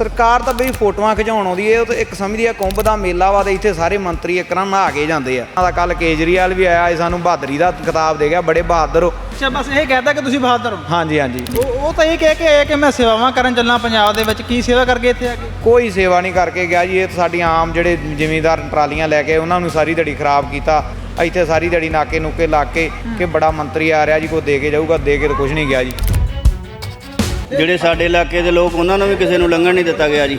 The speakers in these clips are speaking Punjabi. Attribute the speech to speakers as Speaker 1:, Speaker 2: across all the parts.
Speaker 1: ਸਰਕਾਰ ਤਾਂ ਬਈ ਫੋਟੋਆਂ ਖਿਚਾਉਣ ਆਉਂਦੀ ਏ ਉਹ ਤਾਂ ਇੱਕ ਸਮਝਦੀ ਆ ਕੁੰਭ ਦਾ ਮੇਲਾ ਵਾ ਤੇ ਇੱਥੇ ਸਾਰੇ ਮੰਤਰੀ ਇੱਕ ਨਾਲ ਨਹਾ ਕੇ ਜਾਂਦੇ ਆ। ਉਹਨਾਂ ਦਾ ਕੱਲ ਕੇਜਰੀਵਾਲ ਵੀ ਆਇਆ ਇਹ ਸਾਨੂੰ ਬਹਾਦਰੀ ਦਾ ਕਿਤਾਬ ਦੇ ਗਿਆ ਬੜੇ ਬਹਾਦਰ ਹੋ
Speaker 2: ਅੱਛਾ ਬਸ ਇਹ ਕਹਿਤਾ ਕਿ ਤੁਸੀਂ ਬਹਾਦਰ ਹੋ?
Speaker 1: ਹਾਂਜੀ ਹਾਂਜੀ।
Speaker 2: ਉਹ ਉਹ ਤਾਂ ਇਹ ਕਹਿ ਕੇ ਆਇਆ ਕਿ ਮੈਂ ਸੇਵਾਵਾਂ ਕਰਨ ਚੱਲਣਾ ਪੰਜਾਬ ਦੇ ਵਿੱਚ ਕੀ ਸੇਵਾ ਕਰਕੇ ਇੱਥੇ ਆ ਕੇ?
Speaker 1: ਕੋਈ ਸੇਵਾ ਨਹੀਂ ਕਰਕੇ ਗਿਆ ਜੀ ਇਹ ਤਾਂ ਸਾਡੀਆਂ ਆਮ ਜਿਹੜੇ ਜ਼ਿਮੀਂਦਾਰ ਟਰਾਲੀਆਂ ਲੈ ਕੇ ਉਹਨਾਂ ਨੂੰ ਸਾਰੀ ਦਿਹਾੜੀ ਖਰਾਬ ਕੀਤਾ ਇੱਥੇ ਸਾਰੀ ਦਿਹਾੜੀ ਨਾਕੇ ਨੁਕੇ ਲਾ ਕੇ ਕਿ ਬੜਾ ਮੰਤਰੀ ਆ ਰਿਹਾ ਜੀ ਕੋਈ ਦੇ ਕੇ ਜਾਊਗਾ ਦੇ ਕੇ ਤਾਂ ਕੁਝ ਨਹੀਂ ਗਿਆ ਜੀ।
Speaker 3: ਜਿਹੜੇ ਸਾਡੇ ਇਲਾਕੇ ਦੇ ਲੋਕ ਉਹਨਾਂ ਨੂੰ ਵੀ ਕਿਸੇ ਨੂੰ ਲੰਘਣ ਨਹੀਂ ਦਿੱਤਾ ਗਿਆ ਜੀ।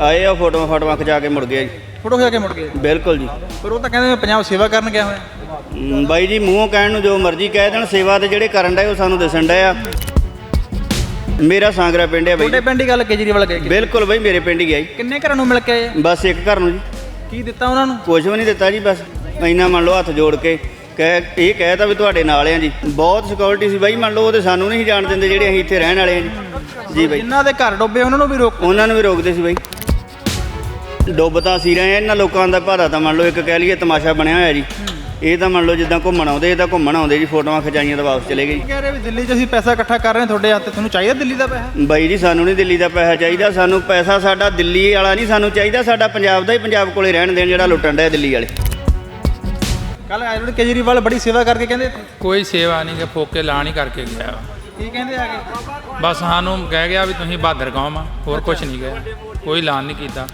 Speaker 3: ਆਏ ਆ ਫੋਟੋਆਂ ਫਾਟੋਆਂ ਖਿਚਾ ਕੇ ਮੁੜ ਗਏ ਜੀ।
Speaker 2: ਫੋਟੋ ਖਿਚਾ ਕੇ ਮੁੜ ਗਏ?
Speaker 3: ਬਿਲਕੁਲ ਜੀ।
Speaker 2: ਪਰ ਉਹ ਤਾਂ ਕਹਿੰਦੇ ਮੈਂ ਪੰਜਾਬ ਸੇਵਾ ਕਰਨ ਗਿਆ ਹੋਇਆ।
Speaker 3: ਬਾਈ ਜੀ ਮੂੰਹੋਂ ਕਹਿਣ ਨੂੰ ਜੋ ਮਰਜ਼ੀ ਕਹਿ ਦੇਣ ਸੇਵਾ ਤੇ ਜਿਹੜੇ ਕਰਨ ਡਏ ਉਹ ਸਾਨੂੰ ਦਿਸਣ ਡਏ ਆ। ਮੇਰਾ ਸਾਂਗਰਾ ਪਿੰਡ ਹੈ ਬਾਈ
Speaker 2: ਤੁਹਾਡੇ ਪਿੰਡ ਦੀ ਗੱਲ ਕੇਜਰੀਵਾਲ ਗਏ
Speaker 3: ਬਿਲਕੁਲ ਬਾਈ ਮੇਰੇ ਪਿੰਡ ਹੀ ਗਿਆ ਜੀ।
Speaker 2: ਕਿੰਨੇ ਘਰਾਂ ਨੂੰ ਮਿਲ ਕੇ ਆਏ?
Speaker 3: ਬਸ ਇੱਕ ਘਰ ਨੂੰ ਜੀ।
Speaker 2: ਕੀ ਦਿੱਤਾ ਉਹਨਾਂ ਨੂੰ?
Speaker 3: ਕੁਝ ਵੀ ਨਹੀਂ ਦਿੱਤਾ ਜੀ ਬਸ ਇੰਨਾ ਮੰਨ ਲਓ ਹੱਥ ਜੋੜ ਕੇ। ਕਹਿ ਇਹ ਕਹਿਤਾ ਵੀ ਤੁਹਾਡੇ ਨਾਲ ਆ ਜੀ। ਬਹੁਤ ਸਿਕਿਉਰਿਟੀ ਸੀ ਬਾਈ ਮੰਨ ਲਓ ਉਹ ਤੇ ਸਾਨੂੰ ਨਹੀਂ ਜਾਣ ਦਿੰਦੇ ਜਿਹੜੇ ਅਸੀਂ ਇੱਥੇ ਰਹਿਣ ਵਾਲੇ ਆ ਜੀ। ਜੀ ਬਾਈ।
Speaker 2: ਜਿਨ੍ਹਾਂ ਦੇ ਘਰ ਡੁੱਬੇ ਉਹਨਾਂ ਨੂੰ ਵੀ ਰੋਕ।
Speaker 3: ਉਹਨਾਂ ਨੂੰ ਵੀ ਰੋਕਦੇ ਸੀ ਬਾਈ। ਡੁੱਬ ਤਾਂ ਅਸੀਂ ਰਹੇ ਆ ਇਹਨਾਂ ਲੋਕਾਂ ਦਾ ਭਾਰਾ ਤਾਂ ਮੰਨ ਲਓ ਇੱਕ ਕਹਿ ਲਈਏ ਤਮਾਸ਼ਾ ਬਣਿਆ ਹੋਇਆ ਜੀ। ਇਹ ਤਾਂ ਮੰਨ ਲਓ ਜਿੱਦਾਂ ਘੁੰਮਣ ਆਉਂਦੇ ਇਹ ਤਾਂ ਘੁੰਮਣ ਆਉਂਦੇ ਜੀ ਫੋਟੋਆਂ ਖਿਚਾਈਆਂ ਤਾਂ ਵਾਪਸ ਚਲੇ ਗਏ ਜੀ।
Speaker 2: ਕਹਿ ਰਹੇ ਵੀ ਦਿੱਲੀ 'ਚ ਅਸੀਂ ਪੈਸਾ ਇਕੱਠਾ ਕਰ ਰਹੇ ਹਾਂ ਤੁਹਾਡੇ ਹੱਥ ਤੁਹਾਨੂੰ ਚਾਹੀਦਾ ਦਿੱਲੀ ਦਾ ਪੈਸਾ?
Speaker 3: ਬਾਈ ਜੀ ਸਾਨੂੰ ਨਹੀਂ ਦਿੱਲੀ ਦਾ ਪੈਸਾ ਚਾਹੀਦਾ ਸਾਨੂੰ ਪੈਸਾ ਸਾਡਾ ਦਿੱਲੀ ਵਾਲਾ ਨਹੀਂ ਸਾਨੂੰ ਚਾਹੀਦਾ ਸਾਡਾ ਪੰਜਾਬ ਦਾ ਹੀ ਪੰਜਾਬ ਕੋਲੇ ਰਹਿਣ ਦੇਣ ਜਿਹੜਾ ਲੁੱਟਣ ਡਿਆ ਦਿੱਲੀ ਵਾਲੇ।
Speaker 2: ਕੱਲ ਅਰਵਿੰਦ ਕੇਜਰੀਵਾਲ ਬੜੀ ਸੇਵਾ ਕਰਕੇ ਕਹਿੰਦੇ
Speaker 4: ਕੋਈ ਸੇਵਾ ਨਹੀਂ ਕਿ ਫੋਕੇ ਲਾਣ ਹੀ ਕਰਕੇ ਗਿਆ।
Speaker 2: ਕੀ ਕਹਿੰਦੇ ਆ ਕੇ?
Speaker 4: ਬਸ ਸਾਨੂੰ ਕਹਿ ਗਿਆ ਵੀ ਤੁਸੀਂ ਬਹਾਦਰ ਕੌਮ ਆ ਹੋਰ ਕੁਝ ਨਹੀਂ ਗਿਆ ਕੋਈ ਐਲਾਨ ਨਹੀਂ ਕੀਤਾ।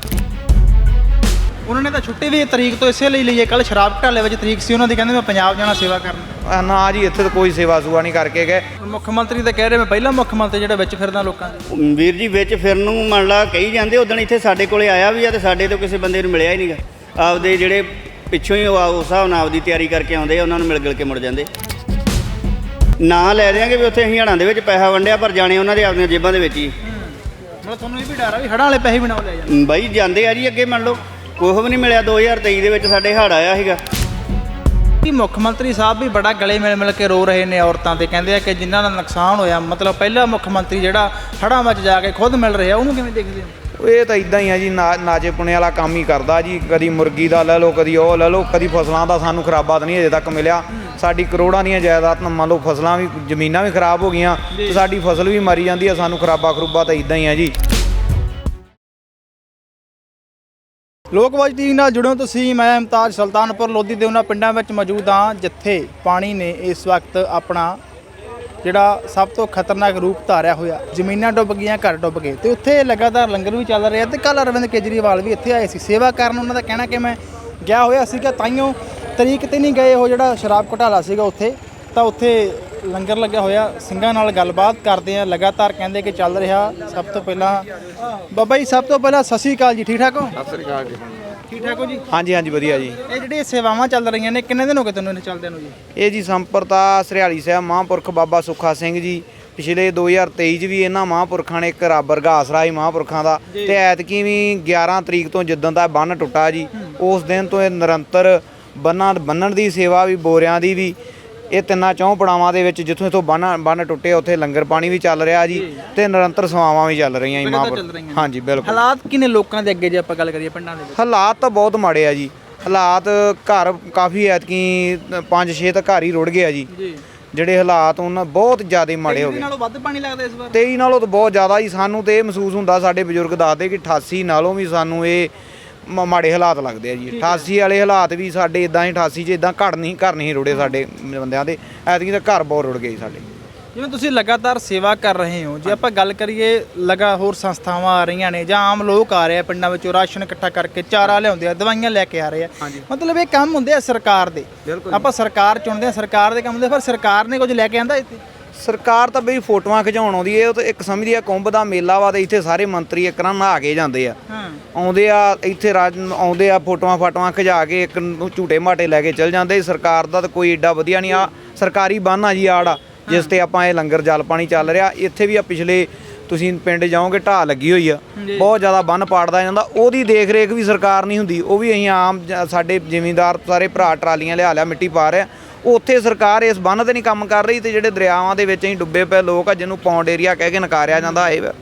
Speaker 2: ਉਹਨਾਂ ਨੇ ਤਾਂ ਛੁੱਟੀ ਵੀ ਤਰੀਕ ਤੋਂ ਇਸੇ ਲਈ ਲਈ ਹੈ। ਕੱਲ ਸ਼ਰਾਬ ਘਾਟਾਲੇ ਵਿੱਚ ਤਰੀਕ ਸੀ ਉਹਨਾਂ ਦੀ ਕਹਿੰਦੇ ਮੈਂ ਪੰਜਾਬ ਜਾਣਾ ਸੇਵਾ ਕਰਨ।
Speaker 1: ਆ ਨਾ ਜੀ ਇੱਥੇ ਤਾਂ ਕੋਈ ਸੇਵਾ ਸੁਆ ਨਹੀਂ ਕਰਕੇ ਗਏ।
Speaker 2: ਮੁੱਖ ਮੰਤਰੀ ਤਾਂ ਕਹਿ ਰਹੇ ਮੈਂ ਪਹਿਲਾ ਮੁੱਖ ਮੰਤਰੀ ਜਿਹੜਾ ਵਿੱਚ ਫਿਰਦਾ ਲੋਕਾਂ ਦੇ।
Speaker 3: ਵੀਰ ਜੀ ਵਿੱਚ ਫਿਰਨ ਨੂੰ ਮੰਨ ਲਾ ਕਹੀ ਜਾਂਦੇ ਉਦੋਂ ਇੱਥੇ ਸਾਡੇ ਕੋਲੇ ਆਇਆ ਵੀ ਆ ਤੇ ਸਾਡੇ ਤੋਂ ਕਿਸੇ ਬੰਦੇ ਨੂੰ ਮਿਲਿਆ ਹੀ ਨਹੀਂਗਾ ਆਪਦੇ ਜਿਹੜੇ ਪਿੱਛੋਂ ਹੀ ਉਹ ਉਸ ਹਿਸਾਬ ਨਾਲ ਆਪਦੀ ਤਿਆਰੀ ਕਰਕੇ ਆਉਂਦੇ ਆ ਉਹਨਾਂ ਨੂੰ ਮਿਲ ਗਿਲ ਕੇ ਮੁੜ ਜਾਂਦੇ। ਨਾਂ ਲੈ ਦਿਆਂਗੇ ਵੀ ਉੱਥੇ ਅਸੀਂ ਹੜਾਂ ਦੇ ਵਿੱਚ ਪੈਸਾ ਵੰਡਿਆ ਪਰ ਜਾਣੇ ਉਹਨਾਂ ਦੇ ਆਪਦੀਆਂ ਜੇਬਾਂ ਦੇ ਵਿੱਚ ਹੀ।
Speaker 2: ਮਤਲਬ ਤੁਹਾਨੂੰ ਇਹ ਵੀ ਡਰ ਆ ਵੀ ਹੜਾਂ ਵਾਲੇ ਪੈਸੇ ਵੀ ਨਾ ਉਹ ਲੈ ਜਾਣ।
Speaker 3: ਬਾਈ ਜਾਂਦੇ ਆ ਜੀ ਅੱਗੇ ਮੰਨ ਲਓ। ਕੁਛ ਵੀ ਨਹੀਂ ਮਿਲਿਆ 2023 ਦੇ ਵਿੱਚ ਸਾਡੇ ਹੜ ਆਇਆ ਸੀਗਾ।
Speaker 2: ਕਿ ਮੁੱਖ ਮੰਤਰੀ ਸਾਹਿਬ ਵੀ ਬੜਾ ਗਲੇ ਮਿਲ ਮਿਲ ਕੇ ਰੋ ਰਹੇ ਨੇ ਔਰਤਾਂ ਤੇ ਕਹਿੰਦੇ ਆ ਕਿ ਜਿਨ੍ਹਾਂ ਦਾ ਨੁਕਸਾਨ ਹੋਇਆ ਮਤਲਬ ਪਹਿਲਾ ਮੁੱਖ ਮੰਤਰੀ ਜਿਹੜਾ ਹੜਾਂ ਵਿੱਚ ਜਾ ਕੇ ਖੁਦ ਮਿਲ ਰਿਹਾ ਉਹਨੂੰ ਕਿਵੇਂ ਦੇਖਦੇ ਹੋ?
Speaker 1: ਇਹ ਤਾਂ ਇਦਾਂ ਹੀ ਆ ਜੀ ਨਾ- ਨਾਚੇ ਪੁਣੇ ਵਾਲਾ ਕੰਮ ਹੀ ਕਰਦਾ ਜੀ। ਕਦੀ ਮੁਰਗੀ ਦਾ ਲੈ ਲਓ ਕਦੀ ਉਹ ਲੈ ਲਓ ਕਦੀ ਫਸਲਾਂ ਦਾ ਸਾਨੂੰ ਖਰਾਬਾ ਤਾਂ ਨਹੀਂ ਅਜੇ ਤੱਕ ਮਿਲਿਆ। ਸਾਡੀ ਕਰੋੜਾਂ ਦੀਆਂ ਜਾਇਦਾਦ ਮੰਨ ਲਓ ਫਸਲਾਂ ਵੀ ਜ਼ਮੀਨਾਂ ਵੀ ਖਰਾਬ ਹੋ ਗਈਆਂ ਤੇ ਸਾਡੀ ਫਸਲ ਵੀ ਮਰੀ ਜਾਂਦੀ ਆ ਸਾਨੂੰ ਖਰਾਬਾ ਖਰੂਬਾ ਤਾਂ ਇਦਾਂ ਹੀ ਆ ਜੀ।
Speaker 2: ਲੋਕਵਾਜ ਟੀਵੀ ਨਾਲ ਜੁੜੋ ਤੁਸੀਂ ਮੈਂ ਮੁਮਤਾਜ ਸੁਲਤਾਨਪੁਰ ਲੋਧੀ ਦੇ ਉਹਨਾਂ ਪਿੰਡਾਂ ਵਿੱਚ ਮੌਜੂਦ ਹਾਂ ਜਿੱਥੇ ਪਾਣੀ ਨੇ ਇਸ ਵਕਤ ਆਪਣਾ ਜਿਹੜਾ ਸਭ ਤੋਂ ਖਤਰਨਾਕ ਰੂਪ ਧਾਰਿਆ ਹੋਇਆ, ਜ਼ਮੀਨਾਂ ਡੁੱਬ ਗਈਆਂ, ਘਰ ਡੁੱਬ ਗਏ। ਤੇ ਉੱਥੇ ਲਗਾਤਾਰ ਲੰਗਰ ਵੀ ਚੱਲ ਰਿਹਾ ਤੇ ਕੱਲ ਅਰਵਿੰਦ ਕੇਜਰੀਵਾਲ ਵੀ ਇੱਥੇ ਆਏ ਸੀ। ਸੇਵਾ ਕਰਨ ਉਹਨਾਂ ਦਾ ਕਹਿਣਾ ਕਿ ਮੈਂ ਗਿਆ ਹੋਇਆ ਸੀਗਾ ਤਾਈਓ ਤਰੀਕ ਤੇ ਨਹੀਂ ਗਏ ਉਹ ਜਿਹੜਾ ਸ਼ਰਾਬ ਘੁਟਾਲਾ ਸੀਗਾ ਉੱਥੇ, ਤਾਂ ਉੱਥੇ ਲੰਗਰ ਲੱਗਿਆ ਹੋਇਆ। ਸਿੰਘਾਂ ਨਾਲ ਗੱਲਬਾਤ ਕਰਦੇ ਆ, ਲਗਾਤਾਰ ਕਹਿੰਦੇ ਕਿ ਚੱਲ ਰਿਹਾ ਸਭ ਤੋਂ ਪਹਿਲਾਂ। ਬਾਬਾ ਜੀ, ਸਭ ਤੋਂ ਪਹਿਲਾਂ ਸਤਿ ਸ਼੍ਰੀ ਅਕਾਲ ਜੀ, ਠੀਕ ਠਾਕ ਹੋ?
Speaker 1: ਸਤਿ ਸ੍ਰੀ ਅਕਾਲ ਜੀ।
Speaker 2: ਠੀਕ ਠਾਕ ਹੋ ਜੀ?
Speaker 1: ਹਾਂਜੀ ਹਾਂਜੀ ਵਧੀਆ ਜੀ।
Speaker 2: ਇਹ ਜਿਹੜੀਆਂ ਸੇਵਾਵਾਂ ਚੱਲ ਰਹੀਆਂ ਨੇ ਕਿੰਨੇ ਦਿਨ ਹੋ ਗਏ ਤੁਹਾਨੂੰ ਇਹ ਚੱਲਦਿਆਂ ਨੂੰ ਜੀ?
Speaker 1: ਇਹ ਜੀ ਸੰਪਰਤਾ ਸਰਿਆਲੀ ਸਾਹਿਬ ਮਹਾਂਪੁਰਖ ਬਾਬਾ ਸੁੱਖਾ ਸਿੰਘ ਜੀ ਪਿਛਲੇ 2023 ਚ ਵੀ ਇਹਨਾਂ ਮਹਾਂਪੁਰਖਾਂ ਨੇ ਇੱਕ ਰੱਬ ਵਰਗਾ ਆਸਰਾ ਮਹਾਂਪੁਰਖਾਂ ਦਾ ਤੇ ਐਤਕੀ ਵੀ 11 ਤਰੀਕ ਤੋਂ ਜਿੱਦਣ ਦਾ ਬੰਨ ਟੁੱਟਾ ਜੀ ਉਸ ਦਿਨ ਤੋਂ ਇਹ ਨਿਰੰਤਰ ਬੰਨਾਂ ਬੰਨਣ ਦੀ ਸੇਵਾ ਵੀ ਬੋਰਿਆਂ ਦੀ ਵੀ ਇਹ ਤਿੰਨਾਂ ਚੌਂ ਪੜਾਵਾਂ ਦੇ ਵਿੱਚ ਜਿੱਥੋਂ ਇਥੋਂ ਬੰਨ ਬੰਨ ਟੁੱਟੇ ਉੱਥੇ ਲੰਗਰ ਪਾਣੀ ਵੀ ਚੱਲ ਰਿਹਾ ਜੀ ਤੇ ਨਿਰੰਤਰ ਸੇਵਾਵਾਂ ਵੀ ਚੱਲ ਰਹੀਆਂ
Speaker 2: ਨੇ।
Speaker 1: ਹਾਂਜੀ ਬਿਲਕੁਲ।
Speaker 2: ਹਾਲਾਤ ਕਿਨੇ ਲੋਕਾਂ ਦੇ ਅੱਗੇ ਜੇ ਆਪਾਂ ਗੱਲ ਕਰੀਏ ਪਿੰਡਾਂ ਦੇ ਵਿੱਚ?
Speaker 1: ਹਾਲਾਤ ਤਾਂ ਬਹੁਤ ਮਾੜੇ ਆ ਜੀ। ਹਾਲਾਤ ਘਰ ਕਾਫੀ ਐਤਕੀ 5-6 ਤਾਂ ਘਰ ਹੀ ਰੁੜ ਗਿਆ ਜੀ।
Speaker 2: ਜੀ।
Speaker 1: ਜਿਹੜੇ ਹਾਲਾਤ ਉਹਨਾਂ ਬਹੁਤ ਜ਼ਿਆਦਾ ਮਾੜੇ ਹੋ ਗਏ।
Speaker 2: ਨਾਲੋਂ ਵੱਧ ਪਾਣੀ ਲੱਗਦਾ ਇਸ ਵਾਰ?
Speaker 1: 23 ਨਾਲੋਂ ਤਾਂ ਬਹੁਤ ਜ਼ਿਆਦਾ ਹੀ ਸਾਨੂੰ ਤੇ ਇਹ ਮਹਿਸੂਸ ਹੁੰਦਾ ਸਾਡੇ ਬਜ਼ੁਰਗ ਦੱਸਦੇ ਕਿ 88 ਨਾਲੋਂ ਵੀ ਸਾਨੂੰ ਇਹ ਮ- ਮਾੜੇ ਹਾਲਾਤ ਲੱਗਦੇ ਆ ਜੀ। 88 ਵਾਲੇ ਹਾਲਾਤ ਵੀ ਸਾਡੇ ਇਦਾਂ ਹੀ 88 ਚ ਇਦਾਂ ਘੜ ਨਹੀਂ ਘਰ ਨਹੀਂ ਰੁੜੇ ਸਾਡੇ ਬੰਦਿਆਂ ਦੇ। ਐਤਕੀ ਤਾਂ ਘਰ ਬਹੁਤ ਰੁੜ ਗਏ ਜੀ ਸਾਡੇ।
Speaker 2: ਜਿਵੇਂ ਤੁਸੀਂ ਲਗਾਤਾਰ ਸੇਵਾ ਕਰ ਰਹੇ ਹੋ ਜੇ ਆਪਾਂ ਗੱਲ ਕਰੀਏ ਲਗਾ ਹੋਰ ਸੰਸਥਾਵਾਂ ਆ ਰਹੀਆਂ ਨੇ ਜਾਂ ਆਮ ਲੋਕ ਆ ਰਹੇ ਆ ਪਿੰਡਾਂ ਵਿੱਚੋਂ ਰਾਸ਼ਨ ਇਕੱਠਾ ਕਰਕੇ ਚਾਰਾ ਲਿਆਉਂਦੇ ਆ ਦਵਾਈਆਂ ਲੈ ਕੇ ਆ ਰਹੇ ਆ। ਮਤਲਬ ਇਹ ਕੰਮ ਹੁੰਦੇ ਆ ਸਰਕਾਰ ਦੇ। ਆਪਾਂ ਸਰਕਾਰ ਚੁਣਦੇ ਆ ਸਰਕਾਰ ਦੇ ਕੰਮ ਹੁੰਦੇ ਪਰ ਸਰਕਾਰ ਨੇ ਕੁਝ ਲੈ ਕੇ ਆਂਦਾ ਇੱਥੇ?
Speaker 1: ਸਰਕਾਰ ਤਾਂ ਬਈ ਫੋਟੋਆਂ ਖਿਚਾਉਣ ਆਉਂਦੀ ਏ ਉਹ ਤਾਂ ਇੱਕ ਸਮਝਦੀ ਆ ਕੁੰਭ ਦਾ ਮੇਲਾ ਵਾ ਤੇ ਇੱਥੇ ਸਾਰੇ ਮੰਤਰੀ ਇੱਕ ਨਾਲ ਨਹਾ ਕੇ ਜਾਂਦੇ ਆ। ਆਉਂਦੇ ਆ ਇੱਥੇ ਰਾਜ ਆਉਂਦੇ ਆ ਫੋਟੋਆਂ ਫਾਟੋਆਂ ਖਿਚਾ ਕੇ ਇੱਕ ਨੂੰ ਝੂਟੇ ਮਾਟੇ ਲੈ ਕੇ ਚਲ ਜਾਂਦੇ। ਸਰਕਾਰ ਦਾ ਤਾਂ ਕੋਈ ਏਡਾ ਵਧੀਆ ਨਹੀਂ ਆ। ਸਰਕਾਰੀ ਬੰਨ ਆ ਜੀ ਆੜਾ ਜਿਸ ਤੇ ਆਪਾਂ ਇਹ ਲੰਗਰ ਜਲ ਪਾਣੀ ਚੱਲ ਰਿਹਾ। ਇੱਥੇ ਵੀ ਆ ਪਿਛਲੇ ਤੁਸੀਂ ਪਿੰਡ ਜਾਓਗੇ ਢਾਹ ਲੱਗੀ ਹੋਈ ਆ। ਬਹੁਤ ਜ਼ਿਆਦਾ ਬੰਨ ਪਾੜਦਾ ਜਾਂਦਾ। ਉਹਦੀ ਦੇਖ ਰੇਖ ਵੀ ਸਰਕਾਰ ਨਹੀਂ ਹੁੰਦੀ। ਉਹ ਵੀ ਅਸੀਂ ਆਮ ਸਾਡੇ ਜ਼ਿਮੀਂਦਾਰ ਸਾਰੇ ਭਰਾ ਟਰਾਲੀਆਂ ਲਿਆ ਲਿਆ ਮਿੱਟੀ ਪਾ ਰਿਹਾ ਉੱਥੇ ਸਰਕਾਰ ਇਸ ਬੰਨ ਤੇ ਨਹੀਂ ਕੰਮ ਕਰ ਰਹੀ ਤੇ ਜਿਹੜੇ ਦਰਿਆਵਾਂ ਦੇ ਵਿੱਚ ਅਸੀਂ ਡੁੱਬੇ ਪਏ ਲੋਕ ਆ ਜਿਹਨੂੰ ਪੌਂਡ ਏਰੀਆ ਕਹਿ ਕੇ ਨਕਾਰਿਆ ਜਾਂਦਾ ਵਾ।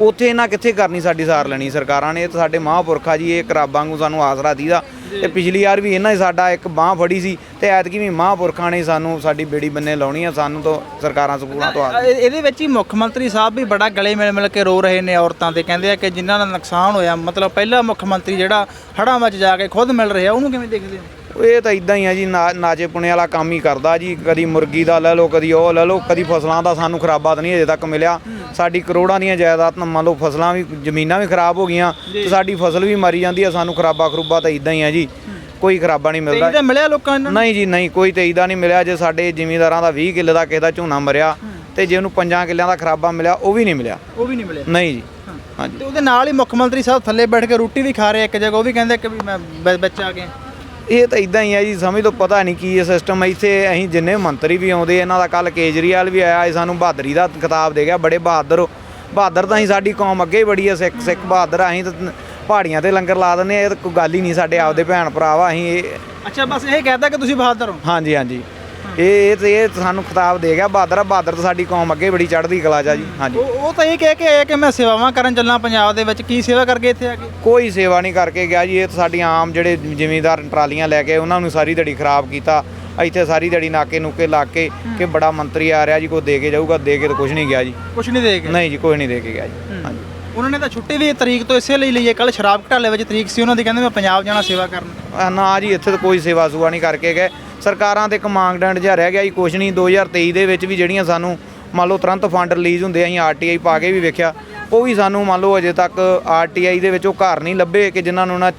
Speaker 1: ਉੱਥੇ ਇਹਨਾਂ ਕਿੱਥੇ ਕਰਨੀ ਸਾਡੀ ਸਾਰ ਲੈਣੀ? ਸਰਕਾਰਾਂ ਨੇ ਇਹ ਤਾਂ ਸਾਡੇ ਮਹਾਂਪੁਰਖਾ ਜੀ ਇਹ ਕਰਾਬਾਂ ਵਾਂਗੂ ਸਾਨੂੰ ਆਸਰਾ ਦੀਦਾ। ਤੇ ਪਿਛਲੀ ਵਾਰ ਵੀ ਇਹਨਾਂ ਹੀ ਸਾਡਾ ਇੱਕ ਬਾਹ ਫੜੀ ਸੀ ਤੇ ਐਤਕੀ ਵੀ ਮਹਾਂਪੁਰਖਾਂ ਨੇ ਸਾਨੂੰ ਸਾਡੀ ਬੇੜੀ ਬੰਨੇ ਲਾਉਣੀ ਆ ਸਾਨੂੰ ਤਾਂ ਸਰਕਾਰਾਂ ਸਕੂਲਾਂ ਤੋਂ
Speaker 2: ਇਹ- ਇਹਦੇ ਵਿੱਚ ਹੀ ਮੁੱਖ ਮੰਤਰੀ ਸਾਹਿਬ ਵੀ ਬੜਾ ਗਲੇ ਮਿਲ ਮਿਲ ਕੇ ਰੋ ਰਹੇ ਨੇ ਔਰਤਾਂ ਤੇ ਕਹਿੰਦੇ ਆ ਕਿ ਜਿਨ੍ਹਾਂ ਦਾ ਨੁਕਸਾਨ ਹੋਇਆ ਮਤਲਬ ਪਹਿਲਾ ਮੁੱਖ ਮੰਤਰੀ ਜਿਹੜਾ ਹੜ੍ਹਾਂ ਵਿੱਚ ਜਾ ਕੇ ਖੁਦ ਮਿਲ ਰਿਹਾ ਉਹਨੂੰ ਕਿਵੇਂ ਦੇਖਦੇ ਹੋ?
Speaker 1: ਇਹ ਤਾਂ ਇਦਾਂ ਹੀ ਆ ਜੀ ਨਾ- ਨਾਚੇ ਪੁਣੇ ਵਾਲਾ ਕੰਮ ਹੀ ਕਰਦਾ ਜੀ। ਕਦੀ ਮੁਰਗੀ ਦਾ ਲੈ ਲਓ ਕਦੀ ਉਹ ਲੈ ਲਓ ਕਦੀ ਫਸਲਾਂ ਦਾ ਸਾਨੂੰ ਖਰਾਬਾ ਤਾਂ ਨਹੀਂ ਅਜੇ ਤੱਕ ਮਿਲਿਆ। ਸਾਡੀ ਕਰੋੜਾਂ ਦੀਆਂ ਜਾਇਦਾਦ ਮੰਨ ਲਓ ਫਸਲਾਂ ਵੀ ਜ਼ਮੀਨਾਂ ਵੀ ਖਰਾਬ ਹੋ ਗਈਆਂ ਤੇ ਸਾਡੀ ਫਸਲ ਵੀ ਮਰੀ ਜਾਂਦੀ ਆ ਸਾਨੂੰ ਖਰਾਬਾ ਖਰੂਬਾ ਤਾਂ ਇਦਾਂ ਹੀ ਆ ਜੀ। ਕੋਈ ਖਰਾਬਾ ਨਹੀਂ
Speaker 2: ਤੇ
Speaker 1: ਮਿਲਦਾ
Speaker 2: ਇਹਦਾ ਮਿਲਿਆ ਲੋਕਾਂ ਨੂੰ?
Speaker 1: ਨਹੀਂ ਜੀ ਨਹੀਂ ਕੋਈ ਤੇ ਇਦਾਂ ਨਹੀਂ ਮਿਲਿਆ। ਜੇ ਸਾਡੇ ਜ਼ਿਮੀਂਦਾਰਾਂ ਦਾ 20 ਕਿੱਲੇ ਦਾ ਕਿਸੇ ਦਾ ਝੋਨਾ ਮਰਿਆ ਤੇ ਜੇ ਉਹਨੂੰ 5 ਕਿੱਲਿਆਂ ਦਾ ਖਰਾਬਾ ਮਿਲਿਆ ਉਹ ਵੀ ਨਹੀਂ ਮਿਲਿਆ।
Speaker 2: ਉਹ ਵੀ ਨਹੀਂ ਮਿਲਿਆ।
Speaker 1: ਨਹੀਂ ਜੀ। ਹਾਂਜੀ।
Speaker 2: ਤੇ ਉਹਦੇ ਨਾਲ ਹੀ ਮੁੱਖ ਮੰਤਰੀ ਸਾਹਿਬ ਥੱਲੇ ਬੈਠ ਕੇ ਰੋਟੀ ਵੀ ਖਾ ਰਹੇ ਇੱਕ ਜਗ੍ਹਾ ਉਹ ਵੀ ਕਹਿੰਦੇ ਕਿ ਮੈਂ ਬ- ਵਿੱਚ ਆ ਕੇ
Speaker 1: ਇਹ ਤਾਂ ਇਦਾਂ ਹੀ ਆ ਜੀ ਸਮਝ ਤੋਂ ਪਤਾ ਨਹੀਂ ਕੀ ਇਹ ਸਿਸਟਮ ਇੱਥੇ ਅਸੀਂ ਜਿੰਨੇ ਮੰਤਰੀ ਵੀ ਆਉਂਦੇ ਇਹਨਾਂ ਦਾ ਕੱਲ ਕੇਜਰੀਵਾਲ ਵੀ ਆਇਆ ਇਹ ਸਾਨੂੰ ਬਹਾਦਰੀ ਦਾ ਖਿਤਾਬ ਦੇ ਗਿਆ ਬੜੇ ਬਹਾਦਰ ਹੋ ਬਹਾਦਰ ਤਾਂ ਅਸੀਂ ਸਾਡੀ ਕੌਮ ਅੱਗੇ ਹੀ ਬੜੀ ਆ ਸਿੱਖ ਸਿੱਖ ਬਹਾਦਰ ਅਸੀਂ ਤਾਂ ਪਹਾੜੀਆਂ ਤੇ ਲੰਗਰ ਲਾ ਦਿੰਦੇ ਆ ਇਹ ਤਾਂ ਕੋਈ ਗੱਲ ਹੀ ਨਹੀਂ ਸਾਡੇ ਆਪਦੇ ਭੈਣ ਭਰਾ ਵਾ ਅਸੀਂ ਇਹ
Speaker 2: ਅੱਛਾ ਬਸ ਇਹ ਕਹਦਾ ਕਿ ਤੁਸੀਂ ਬਹਾਦਰ ਹੋ।
Speaker 1: ਹਾਂਜੀ ਹਾਂਜੀ। ਇਹ ਇਹ ਤੇ ਇਹ ਸਾਨੂੰ ਖਿਤਾਬ ਦੇ ਗਿਆ ਬਹਾਦਰ ਆ ਬਹਾਦਰ ਤਾਂ ਸਾਡੀ ਕੌਮ ਅੱਗੇ ਬੜੀ ਚੜ੍ਹਦੀ ਕਲਾ ਚ ਆ ਜੀ ਹਾਂਜੀ।
Speaker 2: ਉਹ ਉਹ ਤਾਂ ਇਹ ਕਹਿ ਕੇ ਆਇਆ ਕਿ ਮੈਂ ਸੇਵਾਵਾਂ ਕਰਨ ਚੱਲਾਂ ਪੰਜਾਬ ਦੇ ਵਿੱਚ ਕੀ ਸੇਵਾ ਕਰਕੇ ਇੱਥੇ ਆ ਕੇ
Speaker 1: ਕੋਈ ਸੇਵਾ ਨਹੀਂ ਕਰਕੇ ਗਿਆ ਜੀ ਇਹ ਤਾਂ ਸਾਡੀਆਂ ਆਮ ਜਿਹੜੇ ਜ਼ਿਮੀਂਦਾਰ ਟਰਾਲੀਆਂ ਲੈ ਕੇ ਉਹਨਾਂ ਨੂੰ ਸਾਰੀ ਦਿਹਾੜੀ ਖਰਾਬ ਕੀਤਾ ਇੱਥੇ ਸਾਰੀ ਦਿਹਾੜੀ ਨਾਕੇ ਨੂਕੇ ਲਾ ਕੇ ਕਿ ਬੜਾ ਮੰਤਰੀ ਆ ਰਿਹਾ ਜੀ ਕੋਈ ਦੇ ਕੇ ਜਾਊਗਾ ਦੇ ਕੇ ਤਾਂ ਕੁਝ ਨਹੀਂ ਗਿਆ ਜੀ।
Speaker 2: ਕੁਛ ਨਹੀਂ ਦੇ ਕੇ?
Speaker 1: ਨਹੀਂ ਜੀ ਕੋਈ ਨਹੀਂ ਦੇ ਕੇ ਗਿਆ ਜੀ ਹਾਂਜੀ।
Speaker 2: ਉਹਨਾਂ ਨੇ ਤਾਂ ਛੁੱਟੀ ਵੀ ਤਰੀਕ ਤੋਂ ਇਸੇ ਲਈ ਲਈ ਹੈ ਕੱਲ ਸ਼ਰਾਬ ਘਟਾਲੇ ਵਿੱਚ ਤਰੀਕ ਸੀ ਉਹਨਾਂ ਦੀ ਕਹਿੰਦੇ ਮੈਂ ਪੰਜਾਬ ਜਾਣਾ ਸੇਵਾ ਕਰਨ।
Speaker 1: ਆ ਨਾ ਜੀ ਇੱਥੇ ਤਾਂ ਕੋਈ ਸੇਵਾ ਸੁਆ ਨਹੀਂ ਕਰਕੇ ਗਏ। ਸਰਕਾਰਾਂ ਤੇ ਇੱਕ ਮੰਗਡੈਂਟ ਜਿਹਾ ਰਹਿ ਗਿਆ ਜੀ ਕੁਛ ਨਹੀਂ। 2023 ਦੇ ਵਿੱਚ ਵੀ ਜਿਹੜੀਆਂ ਸਾਨੂੰ ਮੰਨ ਲਓ ਤੁਰੰਤ ਫੰਡ ਰਿਲੀਜ਼ ਹੁੰਦੇ ਆ ਅਸੀਂ ਆਰਟੀਆਈ ਪਾ ਕੇ ਵੀ ਵੇਖਿਆ ਉਹ ਵੀ ਸਾਨੂੰ ਮੰਨ ਲਓ ਅਜੇ ਤੱਕ ਆਰਟੀਆਈ ਦੇ ਵਿੱਚ ਉਹ ਘਰ ਨਹੀਂ ਲੱਭੇ ਕਿ ਜਿਨ੍ਹਾਂ ਨੂੰ ਉਹਨਾਂ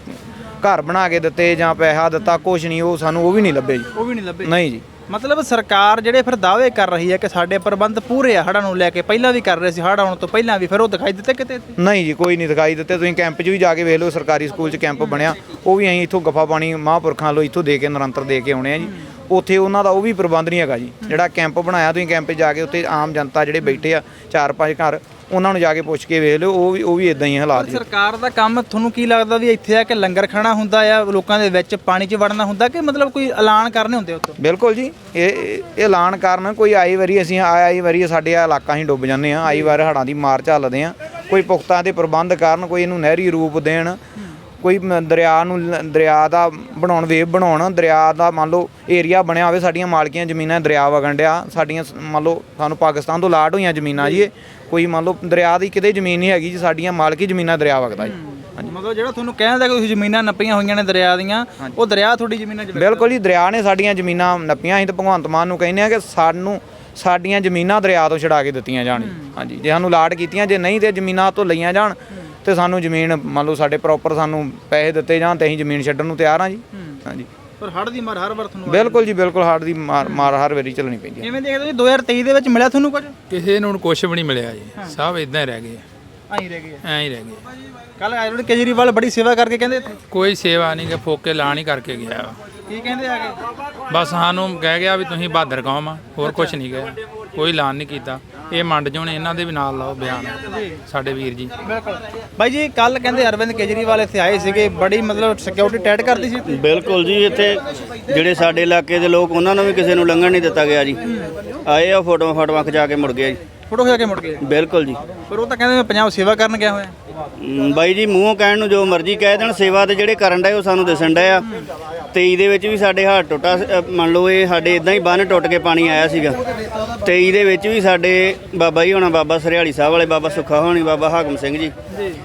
Speaker 1: ਘਰ ਬਣਾ ਕੇ ਦਿੱਤੇ ਜਾਂ ਪੈਸਾ ਦਿੱਤਾ ਕੁਛ ਨਹੀਂ ਉਹ ਸਾਨੂੰ ਉਹ ਵੀ ਨਹੀਂ ਲੱਭੇ ਜੀ।
Speaker 2: ਉਹ ਵੀ ਨਹੀਂ ਲੱਭੇ?
Speaker 1: ਨਹੀਂ ਜੀ।
Speaker 2: ਮਤਲਬ ਸਰਕਾਰ ਜਿਹੜੇ ਫਿਰ ਦਾਅਵੇ ਕਰ ਰਹੀ ਹੈ ਕਿ ਸਾਡੇ ਪ੍ਰਬੰਧ ਪੂਰੇ ਆ, ਹੜ੍ਹਾਂ ਨੂੰ ਲੈ ਕੇ ਪਹਿਲਾਂ ਵੀ ਕਰ ਰਹੇ ਸੀ, ਹੜ੍ਹ ਆਉਣ ਤੋਂ ਪਹਿਲਾਂ ਵੀ, ਫਿਰ ਉਹ ਦਿਖਾਈ ਦਿੱਤੇ ਕਿਤੇ? ਇੱਥੇ?
Speaker 1: ਨਹੀਂ ਜੀ, ਕੋਈ ਨਹੀਂ ਦਿਖਾਈ ਦਿੱਤੇ। ਤੁਸੀਂ ਕੈਂਪ 'ਚ ਵੀ ਜਾ ਕੇ ਵੇਖ ਲਓ, ਸਰਕਾਰੀ ਸਕੂਲ 'ਚ ਕੈਂਪ ਬਣਿਆ। ਉਹ ਵੀ ਅਸੀਂ ਇੱਥੋਂ ਗੱਫਾ ਪਾਣੀ, ਮਹਾਂਪੁਰਖਾਂ ਲੋ ਇੱਥੋਂ ਦੇ ਕੇ ਨਿਰੰਤਰ ਦੇ ਕੇ ਆਉਣੇ ਆ ਜੀ। ਉੱਥੇ ਉਹਨਾਂ ਦਾ ਉਹ ਵੀ ਪ੍ਰਬੰਧ ਨਹੀਂ ਹੈਗਾ ਜੀ। ਜਿਹੜਾ ਕੈਂਪ ਬਣਾਇਆ, ਤੁਸੀਂ ਕੈਂਪ 'ਚ ਜਾ ਕੇ ਉੱਥੇ ਆਮ ਜਨਤਾ ਜਿਹੜੇ ਬੈਠੇ ਆ ਚਾਰ ਪੰਜ ਘਰ ਉਹਨਾਂ ਨੂੰ ਜਾ ਕੇ ਪੁੱਛ ਕੇ ਵੇਖ ਲਿਓ ਉਹ ਵੀ ਉਹ ਵੀ ਇਦਾਂ ਹੀ ਹਾਲਾਤ ਜੀ
Speaker 2: ਸਰਕਾਰ ਦਾ ਕੰਮ ਤੁਹਾਨੂੰ ਕੀ ਲੱਗਦਾ ਵੀ ਇੱਥੇ ਆ ਕੇ ਲੰਗਰ ਖਾਣਾ ਹੁੰਦਾ ਆ ਲੋਕਾਂ ਦੇ ਵਿੱਚ ਪਾਣੀ 'ਚ ਵੜਨਾ ਹੁੰਦਾ ਕਿ ਮਤਲਬ ਕੋਈ ਐਲਾਨ ਕਰਨੇ ਹੁੰਦੇ ਉੱਤੋਂ
Speaker 1: ਬਿਲਕੁਲ ਜੀ ਇਹ ਐਲਾਨ ਕਾਰਨ ਕੋਈ ਆਈ ਵਾਰੀ ਅਸੀਂ ਆਈ ਵਾਰੀ ਸਾਡੇ ਆ ਇਲਾਕਾ ਹੀ ਡੁੱਬ ਜਾਂਦੇ ਆ ਆਈ ਵਾਰ ਹੜਾਂ ਦੀ ਮਾਰ ਝੱਲਦੇ ਆ ਕੋਈ ਪੁਖਤਾ ਦੇ ਪ੍ਰਬੰਧ ਕਾਰਨ ਕੋਈ ਇਹਨੂੰ ਨਹਿਰੀ ਰੂਪ ਦੇਣ ਕੋਈ ਦਰਿਆ ਨੂੰ ਦਰਿਆ ਦਾ ਬਣਾਉਣ ਵੇਵ ਬਣਾਉਣ ਦਰਿਆ ਦਾ ਮੰਨ ਲਓ ਏਰੀਆ ਬਣਿਆ ਹੋਵੇ ਸਾਡੀਆਂ ਮਾਲਕੀਆਂ ਜ਼ਮੀਨਾਂ ਦਰਿਆ ਵਗਣ ਡਿਆ ਸਾਡੀਆਂ ਮੰਨ ਲਓ ਸਾਨੂੰ ਪਾਕਿਸਤਾਨ ਤੋਂ ਲਾਟ ਹੋਈਆਂ ਜ਼ਮੀਨਾਂ ਜੀ ਕੋਈ ਮੰਨ ਲਓ ਦਰਿਆ ਦੀ ਕਿਤੇ ਜ਼ਮੀਨ ਨਹੀਂ ਹੈਗੀ ਜੀ ਸਾਡੀਆਂ ਮਾਲਕੀ ਜ਼ਮੀਨਾਂ ਦਰਿਆ ਵਗਦਾ ਜੀ।
Speaker 2: ਮਤਲਬ ਜਿਹੜਾ ਤੁਹਾਨੂੰ ਕਹਿੰਦਾ ਕਿ ਤੁਸੀਂ ਜ਼ਮੀਨਾਂ ਨੱਪੀਆਂ ਹੋਈਆਂ ਨੇ ਦਰਿਆ ਦੀਆਂ ਉਹ ਦਰਿਆ ਤੁਹਾਡੀ ਜ਼ਮੀਨਾਂ 'ਚ
Speaker 1: ਬਿਲਕੁਲ ਜੀ ਦਰਿਆ ਨੇ ਸਾਡੀਆਂ ਜ਼ਮੀਨਾਂ ਨੱਪੀਆਂ ਅਸੀਂ ਤਾਂ ਭਗਵੰਤ ਮਾਨ ਨੂੰ ਕਹਿੰਦੇ ਆ ਕਿ ਸਾਨੂੰ ਸਾਡੀਆਂ ਜ਼ਮੀਨਾਂ ਦਰਿਆ ਤੋਂ ਛਡਾ ਕੇ ਦਿੱਤੀਆਂ ਜਾਣ ਹਾਂਜੀ ਜੇ ਸਾਨੂੰ ਲਾਟ ਕੀਤੀਆਂ ਜੇ ਨਹੀਂ ਤੇ ਜ਼ਮੀਨਾਂ ਤੋਂ ਲਈਆਂ ਜਾਣ ਤੇ ਸਾਨੂੰ ਜ਼ਮੀਨ ਮੰਨ ਲਓ ਸਾਡੇ ਪ੍ਰੋਪਰ ਸਾਨੂੰ ਪੈਸੇ ਦਿੱਤੇ ਜਾਣ ਤੇ ਅਸੀਂ ਜ਼ਮੀਨ ਛੱਡਣ ਨੂੰ ਤਿਆਰ ਹਾਂ ਜੀ। ਹਾਂਜੀ।
Speaker 2: ਪਰ ਹੜ੍ਹ ਦੀ ਮਾਰ ਹਰ ਵਾਰ ਤੁਹਾਨੂੰ
Speaker 1: ਬਿਲਕੁਲ ਜੀ ਬਿਲਕੁਲ ਹਾਰਟ ਦੀ ਮਾਰ ਮਾਰ ਹਰ ਵਾਰੀ ਚੱਲਣੀ ਪੈਂਦੀ ਹੈ।
Speaker 2: ਕਿਵੇਂ ਦੇਖਦੇ ਹੋ ਜੀ 2023 ਦੇ ਵਿੱਚ ਮਿਲਿਆ ਤੁਹਾਨੂੰ ਕੁਝ?
Speaker 4: ਕਿਸੇ ਨੂੰ ਕੁਝ ਵੀ ਨਹੀਂ ਮਿਲਿਆ ਜੀ। ਸਭ ਇਦਾਂ ਹੀ ਰਹਿ ਗਏ।
Speaker 2: ਆਈ ਰਹਿ ਗਏ।
Speaker 4: ਐਂ ਹੀ ਰਹਿ ਗਏ।
Speaker 2: ਕੱਲ ਆਏ ਜਿਹੜੇ ਕੇਜਰੀਵਾਲ ਬੜੀ ਸੇਵਾ ਕਰਕੇ ਕਹਿੰਦੇ ਇੱਥੇ।
Speaker 4: ਕੋਈ ਸੇਵਾ ਨਹੀਂ ਕਿ ਫੋਕੇ ਲਾ ਨਹੀਂ ਕਰਕੇ ਗਿਆ।
Speaker 2: ਕੀ ਕਹਿੰਦੇ ਆਗੇ
Speaker 4: ਬਸ ਸਾਨੂੰ ਕਹਿ ਗਿਆ ਵੀ ਤੁਸੀਂ ਬਹਾਦਰ ਕੌਮ ਆ ਹੋਰ ਕੁਝ ਨਹੀਂ ਗਿਆ ਕੋਈ ਐਲਾਨ ਨਹੀਂ ਕੀਤਾ। ਇਹ ਮੰਡ ਜੋਣੇ ਇਹਨਾਂ ਦੇ ਵੀ ਨਾਲ ਲਾਓ ਬਿਆਨ ਸਾਡੇ ਵੀਰ ਜੀ।
Speaker 2: ਬਿਲਕੁਲ। ਬਾਈ ਜੀ ਕੱਲ ਕਹਿੰਦੇ ਅਰਵਿੰਦ ਕੇਜਰੀਵਾਲ ਇੱਥੇ ਆਏ ਸੀਗੇ ਬੜੀ ਮਤਲਬ ਸਿਕਿਉਰਿਟੀ ਟਾਈਟ ਕਰਦੀ ਸੀ
Speaker 3: ਬਿਲਕੁਲ ਜੀ ਇੱਥੇ ਜਿਹੜੇ ਸਾਡੇ ਇਲਾਕੇ ਦੇ ਲੋਕ ਉਹਨਾਂ ਨੂੰ ਵੀ ਕਿਸੇ ਨੂੰ ਲੰਘਣ ਨਹੀਂ ਦਿੱਤਾ ਗਿਆ ਜੀ। ਆਏ ਆ ਫੋਟੋਆਂ ਫਾਟੋਆਂ ਖਿਚਾ ਕੇ ਮੁੜ ਗਏ ਜੀ।
Speaker 2: ਫੋਟੋ ਖਿਚਾ ਕੇ ਮੁੜ ਗਏ?
Speaker 3: ਬਿਲਕੁਲ ਜੀ।
Speaker 2: ਪਰ ਉਹ ਤਾਂ ਕਹਿੰਦੇ ਮੈਂ ਪੰਜਾਬ ਸੇਵਾ ਕਰਨ ਗਿਆ ਹੋਇਆ।
Speaker 3: ਮ, ਬਾਈ ਜੀ ਮੂੰਹੋਂ ਕਹਿਣ ਨੂੰ ਜੋ ਮਰਜ਼ੀ ਕਹਿ ਦੇਣ ਸੇਵਾ ਤੇ ਜਿਹੜੇ ਕਰਨ ਡਏ ਉਹ ਸਾਨੂੰ ਦਿਸਣ ਡਏ ਆ। 23 ਦੇ ਵਿੱਚ ਵੀ ਸਾਡੇ ਹਾਰ ਟੁੱਟਾ ਸੀ, ਅ, ਮੰਨ ਲਓ ਇਹ ਸਾਡੇ ਇਦਾਂ ਹੀ ਬੰਨ ਟੁੱਟ ਕੇ ਪਾਣੀ ਆਇਆ ਸੀਗਾ। 23 ਦੇ ਵਿੱਚ ਵੀ ਸਾਡੇ ਬਾਬਾ ਜੀ ਹੋਣਾ ਬਾਬਾ ਸਰਿਆਲੀ ਸਾਹਿਬ ਵਾਲੇ ਬਾਬਾ ਸੁੱਖਾ ਹੋਣੀ ਬਾਬਾ ਹਾਕਮ ਸਿੰਘ ਜੀ।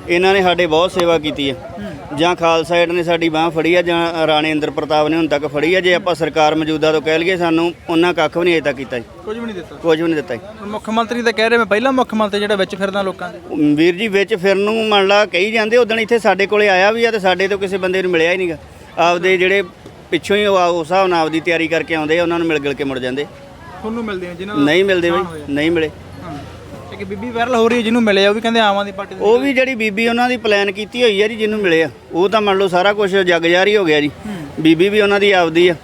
Speaker 3: ਇਹਨਾਂ ਨੇ ਸਾਡੇ ਬਹੁਤ ਸੇਵਾ ਕੀਤੀ ਹੈ ਜਾਂ ਖਾਲਸਾ ਏਡ ਨੇ ਸਾਡੀ ਬਾਹ ਫੜੀ ਆ ਜਾਂ ਰਾਣੇ ਇੰਦਰ ਪ੍ਰਤਾਪ ਨੇ ਹੁਣ ਤੱਕ ਫੜੀ ਆ ਜੇ ਆਪਾਂ ਸਰਕਾਰ ਮੌਜੂਦਾ ਤੋਂ ਕਹਿ ਲਈਏ ਸਾਨੂੰ ਉਹਨਾਂ ਕੱਖ ਵੀ ਨਹੀਂ ਅਜੇ ਤੱਕ ਕੀਤਾ ਜੀ।
Speaker 2: ਕੁਝ ਵੀ ਨਹੀਂ ਦਿੱਤਾ।
Speaker 3: ਕੁਝ ਵੀ ਨਹੀਂ ਦਿੱਤਾ ਜੀ।
Speaker 2: ਹੁਣ ਮੁੱਖ ਮੰਤਰੀ ਤਾਂ ਕਹਿ ਰਹੇ ਮੈਂ ਪਹਿਲਾ ਮੁੱਖ ਮੰਤਰੀ ਜਿਹੜਾ ਵਿੱਚ ਫਿਰਦਾ ਲੋਕਾਂ ਦੇ।
Speaker 3: ਵੀਰ ਜੀ ਵਿੱਚ ਫਿਰਨ ਨੂੰ ਮੰਨ ਲਾ ਕਹੀ ਜਾਂਦੇ ਉਦੋਂ ਇੱਥੇ ਸਾਡੇ ਕੋਲੇ ਆਇਆ ਵੀ ਆ ਤੇ ਸਾਡੇ ਤੋਂ ਕਿਸੇ ਬੰਦੇ ਨੂੰ ਮਿਲਿਆ ਹੀ ਨਹੀਂਗਾ। ਆਪਦੇ ਜਿਹੜੇ ਪਿੱਛੋਂ ਹੀ ਉਹ ਆ- ਉਸ ਹਿਸਾਬ ਨਾਲ ਆਪਦੀ ਤਿਆਰੀ ਕਰਕੇ ਆਉਂਦੇ ਆ ਉਹਨਾਂ ਨੂੰ ਮਿਲ ਗਿਲ ਕੇ ਮੁੜ ਜਾਂਦੇ।
Speaker 2: ਤੁਹਾਨੂੰ ਮਿਲਦੇ ਆ ਜਿਨ੍ਹਾਂ
Speaker 3: ਨਹੀਂ ਮਿਲਦੇ ਬਈ ਨਹੀਂ ਮਿਲੇ।
Speaker 2: ਇੱਕ ਬੀਬੀ ਵਾਇਰਲ ਹੋ ਰਹੀ ਹੈ ਜਿਹਨੂੰ ਮਿਲੇ ਆ ਉਹ ਵੀ ਕਹਿੰਦੇ ਆਮ ਆਦਮੀ ਪਾਰਟੀ ਦੇ
Speaker 3: ਉਹ ਵੀ ਜਿਹੜੀ ਬੀਬੀ ਉਹਨਾਂ ਦੀ ਪਲਾਨ ਕੀਤੀ ਹੋਈ ਆ ਜੀ ਜਿਹਨੂੰ ਮਿਲੇ ਆ ਉਹ ਤਾਂ ਮੰਨ ਲਓ ਸਾਰਾ ਕੁਝ ਜਗ ਜਾਰੀ ਹੋ ਗਿਆ ਜੀ। ਬੀਬੀ ਵੀ ਉਹਨਾਂ ਦੀ ਆਪਦੀ ਆ।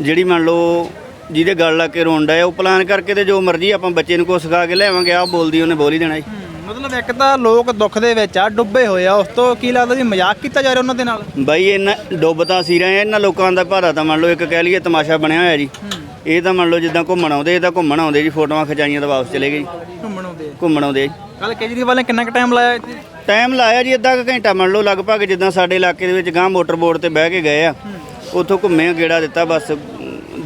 Speaker 3: ਜਿਹੜੀ ਮੰਨ ਲਓ ਜਿਹਦੇ ਗੱਲ ਲਾ ਕੇ ਰੋਂਡਾ ਆ ਉਹ ਪਲਾਨ ਕਰਕੇ ਤੇ ਜੋ ਮਰਜ਼ੀ ਆਪਾਂ ਬੱਚੇ ਨੂੰ ਕੋ ਸਿਖਾ ਕੇ ਲਿਆਵਾਂਗੇ ਆ ਬੋਲਦੀ ਉਹਨੇ ਬੋਲ ਹੀ ਦੇਣਾ ਜੀ।
Speaker 2: ਹੂੰ, ਮਤਲਬ ਇੱਕ ਤਾਂ ਲੋਕ ਦੁੱਖ ਦੇ ਵਿੱਚ ਆ ਡੁੱਬੇ ਹੋਏ ਆ। ਉਸ ਤੋਂ ਕੀ ਲੱਗਦਾ ਜੀ ਮਜ਼ਾਕ ਕੀਤਾ ਜਾ ਰਿਹਾ ਉਹਨਾਂ ਦੇ ਨਾਲ?
Speaker 3: ਬਾਈ ਇਹਨਾਂ ਡੁੱਬ ਤਾਂ ਸੀ ਰਹੇ ਆ ਇਹਨਾਂ ਲੋਕਾਂ ਦਾ ਭਾਰਾ ਤਾਂ ਮੰਨ ਲਓ ਇੱਕ ਕਹਿ ਲਈਏ ਤਮਾਸ਼ਾ ਬਣਿਆ ਹੋਇਆ ਜੀ। ਇਹ ਤਾਂ ਮੰਨ ਲਓ ਜਿੱਦਾਂ ਘੁੰਮਣ ਆਉਂਦੇ ਇਹ ਤਾਂ ਘੁੰਮਣ ਆਉਂਦੇ ਜੀ ਫੋਟੋਆਂ ਖਿਚਾਈਆਂ ਤਾਂ ਵਾਪਸ ਚਲੇ ਗਏ ਜੀ।
Speaker 2: ਘੁੰਮਣ ਆਉਂਦੇ ਆ
Speaker 3: ਜੀ।
Speaker 2: ਕੱਲ ਕੇਜਰੀਵਾਲ ਨੇ ਕਿੰਨਾ ਕੁ ਟਾਈਮ ਲਾਇਆ ਇੱਥੇ?
Speaker 3: ਟਾਈਮ ਲਾਇਆ ਜੀ ਅੱਧਾ ਕੁ ਘੰਟਾ ਮੰਨ ਲਓ ਲਗਭਗ ਜਿੱਦਾਂ ਸਾਡੇ ਇਲਾਕੇ ਦੇ ਵਿੱਚ ਗਾਂ ਮੋਟਰ ਬੋਰਡ ਤੇ ਬਹਿ ਕੇ ਗਏ ਆ। ਉੱਥੋਂ ਘੁੰਮੇ ਗੇੜਾ ਦਿੱਤਾ ਬਸ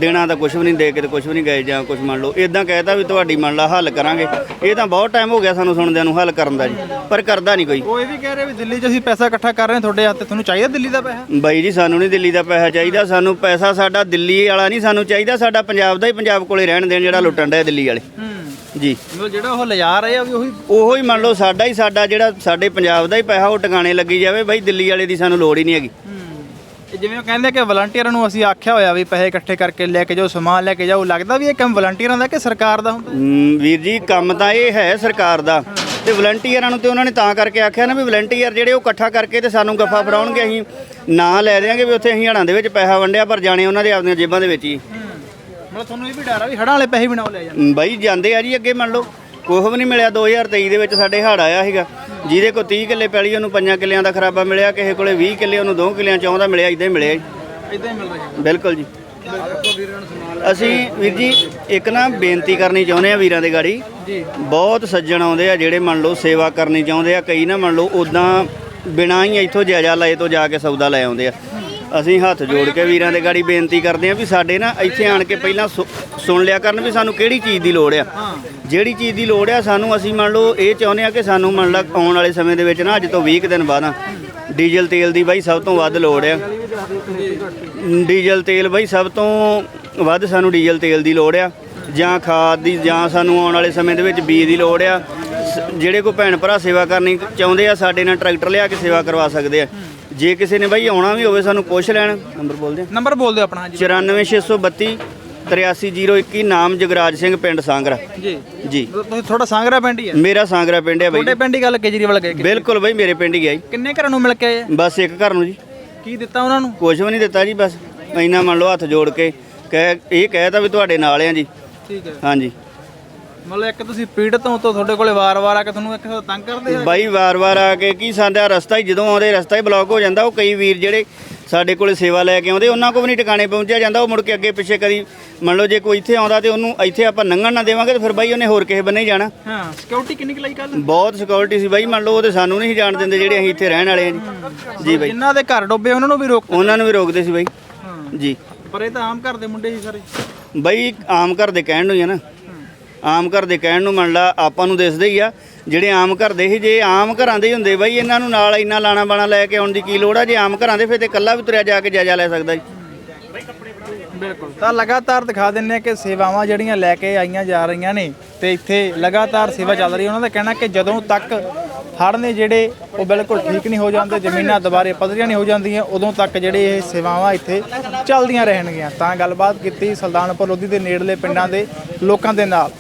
Speaker 3: ਦੇਣਾ ਤਾਂ ਕੁਝ ਵੀ ਨਹੀਂ ਦੇ ਕੇ ਤੇ ਕੁਝ ਵੀ ਨਹੀਂ ਗਏ ਜਾਂ ਕੁਝ ਮੰਨ ਲਓ। ਇਦਾਂ ਕਹਿਤਾ ਵੀ ਤੁਹਾਡੀ ਮੰਨ ਲਾ ਹੱਲ ਕਰਾਂਗੇ। ਇਹ ਤਾਂ ਬਹੁਤ ਟਾਈਮ ਹੋ ਗਿਆ ਸਾਨੂੰ ਸੁਣਦਿਆਂ ਨੂੰ ਹੱਲ ਕਰਨ ਦਾ ਜੀ ਪਰ ਕਰਦਾ ਨਹੀਂ ਕੋਈ।
Speaker 2: ਉਹ ਇਹ ਵੀ ਕਹਿ ਰਹੇ ਵੀ ਦਿੱਲੀ 'ਚ ਅਸੀਂ ਪੈਸਾ ਇਕੱਠਾ ਕਰ ਰਹੇ ਹਾਂ ਤੁਹਾਡੇ ਹੱਥ ਤੁਹਾਨੂੰ ਚਾਹੀਦਾ ਦਿੱਲੀ ਦਾ ਪੈਸਾ?
Speaker 3: ਬਾਈ ਜੀ ਸਾਨੂੰ ਨਹੀਂ ਦਿੱਲੀ ਦਾ ਪੈਸਾ ਚਾਹੀਦਾ ਸਾਨੂੰ ਪੈਸਾ ਸਾਡਾ ਦਿੱਲੀ ਵਾਲਾ ਨਹੀਂ ਸਾਨੂੰ ਚਾਹੀਦਾ ਸਾਡਾ ਪੰਜਾਬ ਦਾ ਹੀ ਪੰਜਾਬ ਕੋਲੇ ਰਹਿਣ ਦੇਣ ਜਿਹੜਾ ਲੁੱਟਣ ਦਾ ਦਿੱਲੀ ਵਾਲੇ। ਜੀ।
Speaker 2: ਮਤਲਬ ਜਿਹੜਾ ਉਹ ਲਿਜਾ ਰਹੇ ਆ ਵੀ ਉਹੀ
Speaker 3: ਉਹੋ ਹੀ ਮੰਨ ਲਓ ਸਾਡਾ ਹੀ ਸਾਡਾ ਜਿਹੜਾ ਸਾਡੇ ਪੰਜਾਬ ਦਾ ਹੀ ਪੈਸਾ ਉਹ ਟਿਕਾਣੇ ਲੱਗੀ ਜਾਵੇ। ਬਾਈ ਦਿੱਲੀ ਵਾਲੇ ਦੀ ਸਾਨੂੰ ਲੋੜ ਹੀ ਨਹੀਂ ਹੈਗੀ।
Speaker 2: ਇਹ ਜਿਵੇਂ ਉਹ ਕਹਿੰਦੇ ਕਿ ਵਲੰਟੀਅਰਾਂ ਨੂੰ ਅਸੀਂ ਆਖਿਆ ਹੋਇਆ ਵੀ ਪੈਸੇ ਇਕੱਠੇ ਕਰਕੇ ਲੈ ਕੇ ਜਾਓ ਸਮਾਨ ਲੈ ਕੇ ਜਾਓ ਲੱਗਦਾ ਵੀ ਇਹ ਕੰਮ ਵਲੰਟੀਅਰਾਂ ਦਾ ਕਿ ਸਰਕਾਰ ਦਾ ਹੁੰਦਾ?
Speaker 3: ਹਮ, ਵੀਰ ਜੀ ਕੰਮ ਤਾਂ ਇਹ ਹੈ ਸਰਕਾਰ ਦਾ। ਤੇ ਵਲੰਟੀਅਰਾਂ ਨੂੰ ਤੇ ਉਹਨਾਂ ਨੇ ਤਾਂ ਕਰਕੇ ਆਖਿਆ ਨਾ ਵੀ ਵਲੰਟੀਅਰ ਜਿਹੜੇ ਉਹ ਇਕੱਠਾ ਕਰਕੇ ਤੇ ਸਾਨੂੰ ਗੱਫਾ ਫੜਾਉਣਗੇ ਅਸੀਂ ਨਾਂ ਲੈ ਦਿਆਂਗੇ ਵੀ ਉੱਥੇ ਅਸੀਂ ਹੜਾਂ ਦੇ ਵਿੱਚ ਪੈਸਾ ਵੰਡਿਆ ਪਰ ਜਾਣੇ ਉਹਨਾਂ ਦੇ ਆਪਦੀਆਂ ਜੇਬਾਂ ਦੇ ਵਿੱਚ ਹੀ।
Speaker 2: ਮਤਲਬ ਤੁਹਾਨੂੰ ਇਹ ਵੀ ਡਰ ਆ ਵੀ ਹੜਾਂ ਵਾਲੇ ਪੈਸੇ ਵੀ ਨਾ ਉਹ ਲੈ ਜਾਣ।
Speaker 3: ਹਮ, ਬਾਈ ਜਾਂਦੇ ਆ ਜੀ ਅੱਗੇ ਮੰਨ ਲਓ ਕੁਛ ਵੀ ਨਹੀਂ ਮਿਲਿਆ 2023 ਦੇ ਵਿੱਚ ਸਾਡੇ ਹੜ ਆਇਆ ਸੀਗਾ। ਜਿਹਦੇ ਕੋਲ 30 ਕਿੱਲੇ ਪੈਲੀ ਉਹਨੂੰ 5 ਕਿੱਲਿਆਂ ਦਾ ਖਰਾਬਾ ਮਿਲਿਆ ਕਿਸੇ ਕੋਲੇ 20 ਕਿੱਲੇ ਉਹਨੂੰ 2 ਕਿੱਲਿਆਂ ਚੋਂ ਦਾ ਮਿਲਿਆ ਇਦਾਂ ਹੀ ਮਿਲਿਆ ਜੀ।
Speaker 2: ਇਦਾਂ ਹੀ ਮਿਲ ਰਿਹਾ
Speaker 3: ਬਿਲਕੁਲ ਜੀ। ਅਸੀਂ ਵੀਰ ਜੀ ਇੱਕ ਨਾ ਬੇਨਤੀ ਕਰਨੀ ਚਾਹੁੰਦੇ ਆ ਵੀਰਾਂ ਦੇ ਗਾੜੀ।
Speaker 2: ਜੀ।
Speaker 3: ਬਹੁਤ ਸੱਜਣ ਆਉਂਦੇ ਆ ਜਿਹੜੇ ਮੰਨ ਲਓ ਸੇਵਾ ਕਰਨੀ ਚਾਹੁੰਦੇ ਆ ਕਈ ਨਾ ਮੰਨ ਲਓ ਉਦਾਂ ਬਿਨਾਂ ਹੀ ਇੱਥੋਂ ਜਾਇਜ਼ਾ ਲਏ ਤੋਂ ਜਾ ਕੇ ਸੌਦਾ ਲੈ ਆਉਂਦੇ ਆ। ਅਸੀਂ ਹੱਥ ਜੋੜ ਕੇ ਵੀਰਾਂ ਦੇ ਗਾੜੀ ਬੇਨਤੀ ਕਰਦੇ ਆ ਵੀ ਸਾਡੇ ਨਾ ਇੱਥੇ ਆਣ ਕੇ ਪਹਿਲਾਂ ਸੁ- ਸੁਣ ਲਿਆ ਕਰਨ ਵੀ ਸਾਨੂੰ ਕਿਹੜੀ ਚੀਜ਼ ਦੀ ਲੋੜ ਆ। ਜਿਹੜੀ ਚੀਜ਼ ਦੀ ਲੋੜ ਆ, ਸਾਨੂੰ ਅਸੀਂ ਮੰਨ ਲਓ ਇਹ ਚਾਹੁੰਦੇ ਆ ਕਿ ਸਾਨੂੰ ਮੰਨ ਲਾ ਆਉਣ ਵਾਲੇ ਸਮੇਂ ਦੇ ਵਿੱਚ ਨਾ ਅੱਜ ਤੋਂ 20 ਕੁ ਦਿਨ ਬਾਅਦ ਡੀਜ਼ਲ ਤੇਲ ਦੀ ਬਾਈ ਸਭ ਤੋਂ ਵੱਧ ਲੋੜ ਆ। ਡੀਜ਼ਲ ਤੇਲ ਬਾਈ ਸਭ ਤੋਂ ਵੱਧ ਸਾਨੂੰ ਡੀਜ਼ਲ ਤੇਲ ਦੀ ਲੋੜ ਆ। ਜਾਂ ਖਾਦ ਦੀ, ਜਾਂ ਸਾਨੂੰ ਆਉਣ ਵਾਲੇ ਸਮੇਂ ਦੇ ਵਿੱਚ ਬੀਜ ਦੀ ਲੋੜ ਆ। ਸ- ਜਿਹੜੇ ਕੋ ਭੈਣ ਭਰਾ ਸੇਵਾ ਕਰਨੀ ਚਾਹੁੰਦੇ ਆ, ਸਾਡੇ ਨਾਲ ਟਰੈਕਟਰ ਲਿਆ ਕੇ ਸੇਵਾ ਕਰਵਾ ਸਕਦੇ ਆ। ਜੇ ਕਿਸੇ ਨੇ ਬਾਈ ਆਉਣਾ ਵੀ ਹੋਵੇ ਸਾਨੂੰ ਪੁੱਛ ਲੈਣ। ਨੰਬਰ ਬੋਲਦੇ
Speaker 2: ਨੰਬਰ ਬੋਲ ਦਿਓ ਆਪਣਾ ਜੀ
Speaker 3: 94632 83021 ਨਾਮ ਜਗਰਾਜ ਸਿੰਘ ਪਿੰਡ ਸਾਂਗਰਾ।
Speaker 2: ਜੀ।
Speaker 3: ਜੀ।
Speaker 2: ਤੁਸੀਂ ਥੋੜਾ ਸਾਂਗਰਾ ਪਿੰਡ ਹੀ ਹੈ?
Speaker 3: ਮੇਰਾ ਸਾਂਗਰਾ ਪਿੰਡ ਹੈ ਬਾਈ
Speaker 2: ਤੁਹਾਡੇ ਪਿੰਡ ਹੀ ਗੱਲ ਕੇਜਰੀਵਾਲ ਗਏ ਕਿ-
Speaker 3: ਬਿਲਕੁਲ ਬਾਈ ਮੇਰੇ ਪਿੰਡ ਹੀ ਗਿਆ ਜੀ।
Speaker 2: ਕਿੰਨੇ ਘਰਾਂ ਨੂੰ ਮਿਲ ਕੇ ਆਏ? ਆ?
Speaker 3: ਬਸ ਇੱਕ ਘਰ ਨੂੰ ਜੀ।
Speaker 2: ਕੀ ਦਿੱਤਾ ਉਹਨਾਂ ਨੂੰ?
Speaker 3: ਕੁਝ ਵੀ ਨਹੀਂ ਦਿੱਤਾ ਜੀ ਬਸ। ਇੰਨਾ ਮੰਨ ਲਓ ਹੱਥ ਜੋੜ ਕੇ। ਕਹਿ ਇਹ ਕਹਿਤਾ ਵੀ ਤੁਹਾਡੇ ਨਾਲ ਆ ਜੀ।
Speaker 2: ਠੀਕ ਹੈ।
Speaker 3: ਹਾਂਜੀ।
Speaker 2: ਮਤਲਬ ਇੱਕ ਤੁਸੀਂ ਪੀੜਤ ਹੋ ਤਾਂ ਤੁਹਾਡੇ ਕੋਲੇ ਵਾਰ-ਵਾਰ ਆ ਕੇ ਤੁਹਾਨੂੰ ਇੱਕ ਤੰਗ ਕਰਦੇ ਆ?
Speaker 3: ਬਾਈ ਵਾਰ-ਵਾਰ ਆ ਕੇ ਕੀ ਸਾਡਾ ਰਸਤਾ ਹੀ ਜਦੋਂ ਆਉਂਦੇ ਰਸਤਾ ਹੀ ਬਲੌਕ ਹੋ ਜਾਂਦਾ ਉਹ ਕਈ ਵੀਰ ਜਿਹੜੇ ਸਾਡੇ ਕੋਲੇ ਸੇਵਾ ਲੈ ਕੇ ਆਉਂਦੇ ਉਹਨਾਂ ਕੋਲ ਵੀ ਨਹੀਂ ਟਿਕਾਣੇ ਪਹੁੰਚਿਆ ਜਾਂਦਾ ਉਹ ਮੁੜ ਕੇ ਅੱਗੇ ਪਿੱਛੇ ਕਦੀ ਮੰਨ ਲਓ ਜੇ ਕੋਈ ਇੱਥੇ ਆਉਂਦਾ ਤੇ ਉਹਨੂੰ ਇੱਥੇ ਆਪਾਂ ਲੰਘਣ ਨਾ ਦੇਵਾਂਗੇ ਤੇ ਫਿਰ ਬਾਈ ਉਹਨੇ ਹੋਰ ਕਿਸੇ ਬੰਨੇ ਹੀ ਜਾਣਾ।
Speaker 2: ਹਾਂ ਸਿਕਿਉਰਿਟੀ ਕਿੰਨੀ ਕੁ ਲਈ ਕੱਲ
Speaker 3: ਬਹੁਤ ਸਿਕਿਉਰਿਟੀ ਸੀ ਬਾਈ ਮੰਨ ਲਓ ਉਹ ਤੇ ਸਾਨੂੰ ਨਹੀਂ ਜਾਣ ਦਿੰਦੇ ਜਿਹੜੇ ਅਸੀਂ ਇੱਥੇ ਰਹਿਣ ਵਾਲੇ ਆ ਜੀ। ਜੀ ਬਾਈ।
Speaker 2: ਜਿਨ੍ਹਾਂ ਦੇ ਘਰ ਡੁੱਬੇ ਉਹਨਾਂ ਨੂੰ ਵੀ ਰੋਕ
Speaker 3: ਉਹਨਾਂ ਨੂੰ ਵੀ ਰੋਕਦੇ ਸੀ ਬਾਈ।
Speaker 2: ਹਾਂ।
Speaker 3: ਜੀ।
Speaker 2: ਪਰ ਇਹ ਤਾਂ ਆਮ ਘਰ ਦੇ ਮੁੰਡੇ ਸੀ ਸਾਰੇ।
Speaker 3: ਬਈ ਆਮ ਘਰ ਦੇ ਕਹਿਣ ਨੂੰ ਹੀ ਆ ਨਾ। ਆਮ ਘਰ ਦੇ ਕਹਿਣ ਨੂੰ ਮੰਨ ਲਾ, ਆਪਾਂ ਨੂੰ ਦਿਸਦੇ ਹੀ ਆ। ਜਿਹੜੇ ਆਮ ਘਰ ਦੇ ਹੀ ਜੇ ਆਮ ਘਰਾਂ ਦੇ ਹੀ ਹੁੰਦੇ ਬਈ, ਇਹਨਾਂ ਨੂੰ ਨਾਲ ਇੰਨਾ ਲਾਣਾ ਬਾਣਾ ਲੈ ਕੇ ਆਉਣ ਦੀ ਕੀ ਲੋੜ ਆ? ਜੇ ਆਮ ਘਰਾਂ ਦੇ, ਫਿਰ ਤੇ ਇਕੱਲਾ ਵੀ ਤੁਰਿਆ ਜਾ ਕੇ ਜਾਇਜ਼ਾ ਲੈ ਸਕਦਾ ਜੀ।
Speaker 2: ਬਿਲਕੁਲ। ਤਾਂ ਲਗਾਤਾਰ ਦਿਖਾ ਦਿੰਨੇ ਆ ਕਿ ਸੇਵਾਵਾਂ ਜਿਹੜੀਆਂ ਲੈ ਕੇ ਆਈਆਂ ਜਾ ਰਹੀਆਂ ਨੇ, ਤੇ ਇੱਥੇ ਲਗਾਤਾਰ ਸੇਵਾ ਚੱਲ ਰਹੀ ਹੈ ਉਹਨਾਂ ਦਾ ਕਹਿਣਾ ਕਿ ਜਦੋਂ ਤੱਕ ਹੜ੍ਹ ਨੇ ਜਿਹੜੇ ਉਹ ਬਿਲਕੁਲ ਠੀਕ ਨਹੀਂ ਹੋ ਜਾਂਦੇ, ਜ਼ਮੀਨਾਂ ਦੁਬਾਰੇ ਪੱਧਰੀਆਂ ਨਹੀਂ ਹੋ ਜਾਂਦੀਆਂ, ਉਦੋਂ ਤੱਕ ਜਿਹੜੇ ਇਹ ਸੇਵਾਵਾਂ ਇੱਥੇ ਚੱਲਦੀਆਂ ਰਹਿਣਗੀਆਂ। ਤਾਂ ਗੱਲਬਾਤ ਕੀਤੀ ਸੁਲਤਾਨਪੁਰ ਲੋਧੀ ਦੇ ਨੇੜਲੇ ਪਿੰਡਾਂ ਦੇ ਲੋਕਾਂ ਦੇ ਨਾਲ।